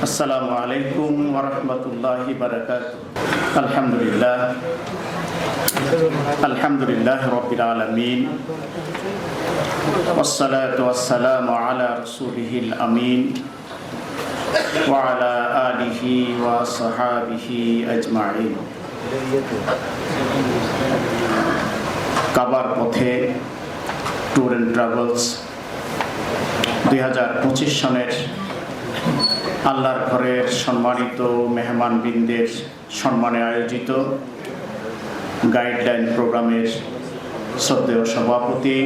আসসালামু আলাইকুম ওরহমতুল্লাহ বারকাত আলহামদুলিল্লাহ আলহামদুলিল্লাহ রবিল আলমিন والصلاة والسلام على رسوله الأمين وعلى آله وصحابه أجمعين কাবার পথে ট্যুর অ্যান্ড ট্রাভেলস দুই হাজার পঁচিশ সনের আল্লাহর ঘরের সম্মানিত মেহমানবৃন্দের সম্মানে আয়োজিত গাইডলাইন প্রোগ্রামের শ্রদ্ধেয় সভাপতি,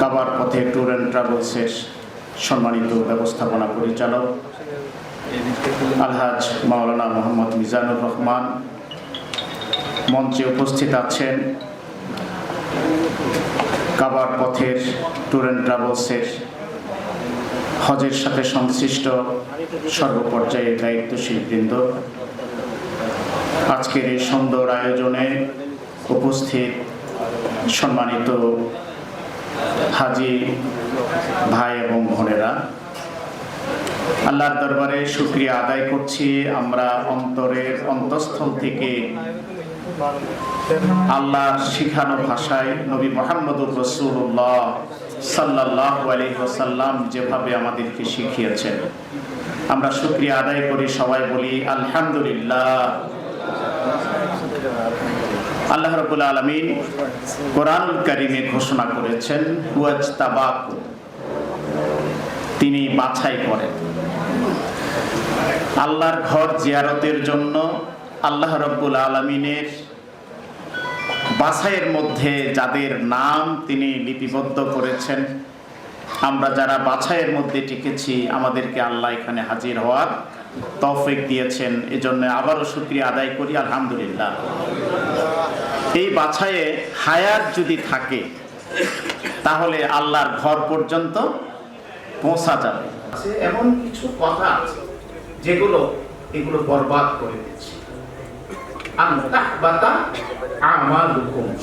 কাবার পথে ট্যুর অ্যান্ড ট্রাভেলসের সম্মানিত ব্যবস্থাপনা পরিচালক, আলহাজ মাওলানা মোহাম্মদ মিজানুর রহমান। মঞ্চে উপস্থিত আছেন কাবার পথের ট্যুর অ্যান্ড ট্রাভেলসের হজের সাথে সংশ্লিষ্ট সর্বপর্যায়ের দায়িত্বশীল বৃন্দ আজকের এই সুন্দর আয়োজনে উপস্থিত সম্মানিত হাজি ভাই এবং বোনেরা, আল্লাহর দরবারে শুক্রিয়া আদায় করছি। আমরা অন্তরের অন্তঃস্থল থেকে আল্লাহর শিখানো ভাষায় নবী মোহাম্মদুর রসুল্লাহ সাল্লাহ আলহিহাসাল্লাম যেভাবে আমাদেরকে শিখিয়েছেন। আমরা শুক্রিয়া আদায় করি, সবাই বলি আলহামদুলিল্লাহ। আল্লাহ রবুল আলমিন কোরআনুল কারিমে ঘোষণা করেছেন তিনি বাছাই করেন। আল্লাহর ঘর জিয়ারতের জন্য আল্লাহ রব্বুল আলমিনের বাছাইয়ের মধ্যে যাদের নাম তিনি লিপিবদ্ধ করেছেন, আমরা যারা বাছাইয়ের মধ্যে টিকেছি, আমাদেরকে আল্লাহ এখানে হাজির হওয়ার তৌফিক দিয়েছেন। এজন্য আবারও শুক্রিয়া আদায় করি, আলহামদুলিল্লাহ। এই বাছাইয়ে হায়াত যদি থাকে, তাহলে আল্লাহর ঘর পর্যন্ত পৌঁছা যাবে। এমন কিছু কথা আছে যেগুলো এগুলো বরবাদ করে দিচ্ছে।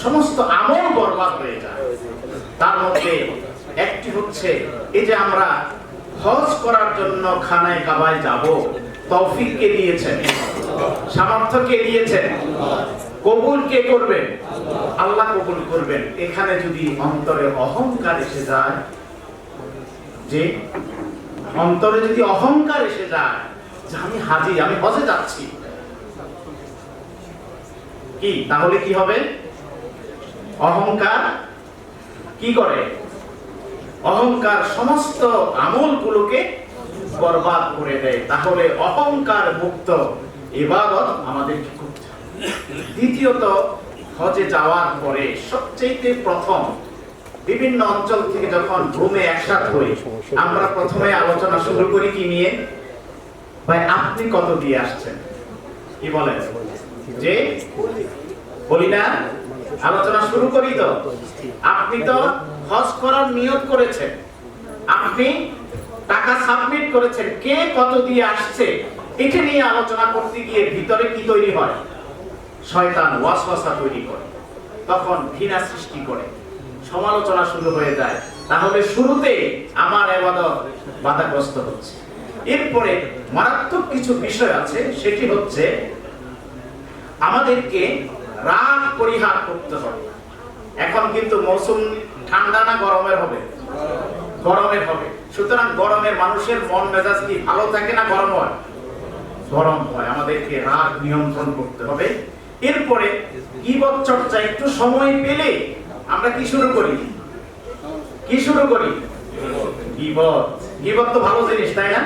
সমস্ত আমল বরবাদ হয়ে যায়। তার মধ্যে একটি হচ্ছে, এই যে আমরা হজ করার জন্য খানায় কাবায় যাব, তৌফিক কে দিয়েছেন? সামর্থ্য কে দিয়েছেন? কবুল কে করবেন? আল্লাহ কবুল করবেন। এখানে যদি অন্তরে অহংকার এসে যায়, যে অন্তরে যদি অহংকার এসে যায়, যে আমি হাজি, আমি হজে যাচ্ছি কি? তাহলে কি হবে? অহংকার কি করে? অহংকার সমস্ত আমলগুলোকে বরবাদ করে দেয়। তাহলে অহংকার মুক্ত ইবাদত আমাদের কি করতে দ্বিতীয়ত, হজে যাওয়ার পরে সবচেয়ে প্রথম বিভিন্ন অঞ্চল থেকে যখন ঘুমে একসাথ হই, আমরা প্রথমে আলোচনা শুরু করি কি নিয়ে? ভাই, আপনি কত দিয়ে আসছেন? কি বলেন? যে বলি না? আলোচনা শুরু করি তো। আপনি তো হজ করার নিয়ত করেছেন। আপনি টাকা সাবমিট করেছেন। কে কত দিয়ে আসছে? এটা নিয়ে আলোচনা করতে গিয়ে ভিতরে কি তৈরি হয়? শয়তান ওয়াসওয়াসা তৈরি করে। তখন ঘৃণা সৃষ্টি করে। সমালোচনা শুরু হয়ে যায়। তাহলে শুরুতে আমার এবাদত বাধাগ্রস্ত হচ্ছে। এরপরে মারাত্মক কিছু বিষয় আছে। সেটি হচ্ছে আমাদেরকে রাগ পরিহার করতে হবে। এখন কিন্তু মৌসুম ঠান্ডা না গরমের হবে? গরমের হবে। সুতরাং গরমের মানুষের মন মেজাজ কি ভালো থাকে না গরম হয়? গরম হয়। আমাদেরকে রাগ নিয়ন্ত্রণ করতে হবে। এরপরে কি গিবত চর্চা, একটু সময় পেলে আমরা কি শুরু করি? কি শুরু করি? গিবত। গিবত তো ভালো জিনিস, তাই না?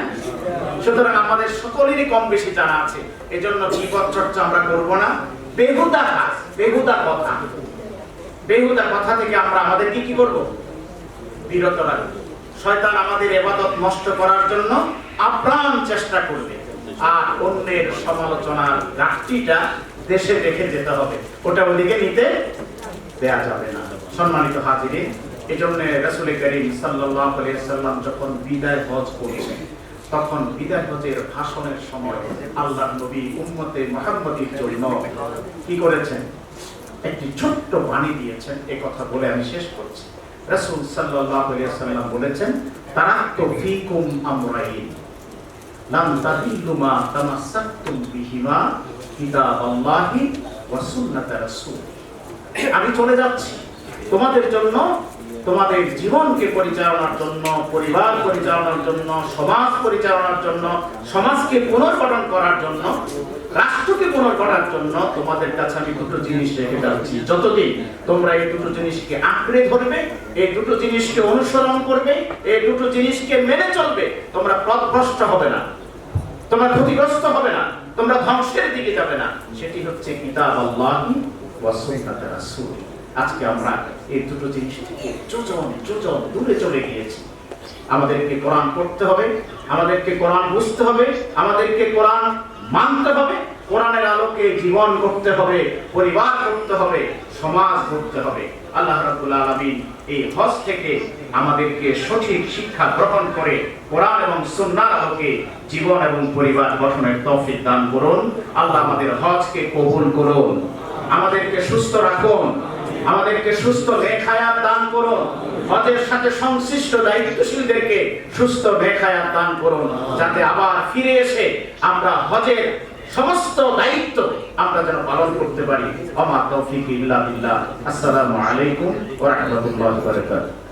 সুতরাং আমাদের সকলেরই কম বেশি জানা আছে। এজন্য চর্চা আমরা করব না। বেহুদা কাজ, বেহুদা কথা। বেহুদা কথা থেকে আমরা আমাদের কি কি করব? বিরত রাখব। শয়তান আমাদের এবাদত নষ্ট করার জন্য আপ্রাণ চেষ্টা করবে। আর অন্যের সমালোচনার দেশে রেখে যেতে হবে। ওটা ওদিকে নিতে দেয়া যাবে না। সম্মানিত হাজিরে এই জন্য রাসুল করিম সাল্লাহ সাল্লাম যখন বিদায় হজ করেছেন, তখন বিদায় হজের ভাষণের সময় আল্লাহ নবী উম্মতে মোহাম্মদীর জন্য কি করেছেন? একটি ছোট্ট বাণী দিয়েছেন। এ কথা বলে আমি শেষ করছি। রাসূল আলাইহি সাল্লাম বলেছেন, তারাক্তু ফীকুম আমরাইন, লাম তাদিল্লু মা তামাসসাকতুম বিহিমা কিতাবাল্লাহি ওয়া সুন্নাতা রাসূল আমি চলে যাচ্ছি। তোমাদের জন্য তোমাদের জীবনকে পরিচালনার জন্য, পরিবার পরিচালনার জন্য, সমাজ পরিচালনার জন্য, সমাজকে পুনর্গঠন করার জন্য, রাষ্ট্রকে পুনর্গঠনের জন্য তোমাদের কাছে আমি দুটো জিনিস রেখে যাচ্ছি। যতদিন তোমরা এই দুটো জিনিসকে আঁকড়ে ধরবে, এই দুটো জিনিসকে অনুসরণ করবে, এই দুটো জিনিসকে মেনে চলবে, তোমরা পথভ্রষ্ট হবে না। তোমরা ক্ষতিগ্রস্ত হবে না। তোমরা ধ্বংসের দিকে যাবে না। সেটি হচ্ছে কিতাব আল্লাহি ওয়া রাসূল। আজকে আমরা এই দুটো জিনিস থেকে যোজন যোজন দূরে চলে গিয়েছি। আমাদেরকে কোরআন পড়তে হবে, আমাদেরকে কোরআন বুঝতে হবে, আমাদেরকে কোরআন মানতে হবে, কোরআনের আলোকে জীবন করতে হবে, পরিবার করতে হবে, সমাজ করতে হবে। আল্লাহ রাব্বুল আলামিন এই হজ থেকে আমাদেরকে সঠিক শিক্ষা গ্রহণ করে কোরআন এবং সুন্নাহর আলোকে জীবন এবং পরিবার গঠনের তৌফিক দান করুন। আল্লাহ আমাদের হজকে কবুল করুন। আমাদেরকে সুস্থ রাখুন। আমাদেরকে সুস্থ বেখায়া দান করুন। হজের সাথে সংশ্লিষ্ট দায়িত্বশীলদেরকে সুস্থ বেখায়া দান করুন, যাতে আবার ফিরে এসে আমরা হজের সমস্ত দায়িত্ব আমরা যেন পালন করতে পারি। আমার তৌফিক ইল্লা বিল্লাহ। আসসালামু আলাইকুম ওয়া রাহমাতুল্লাহি ওয়া বারাকাতুহু।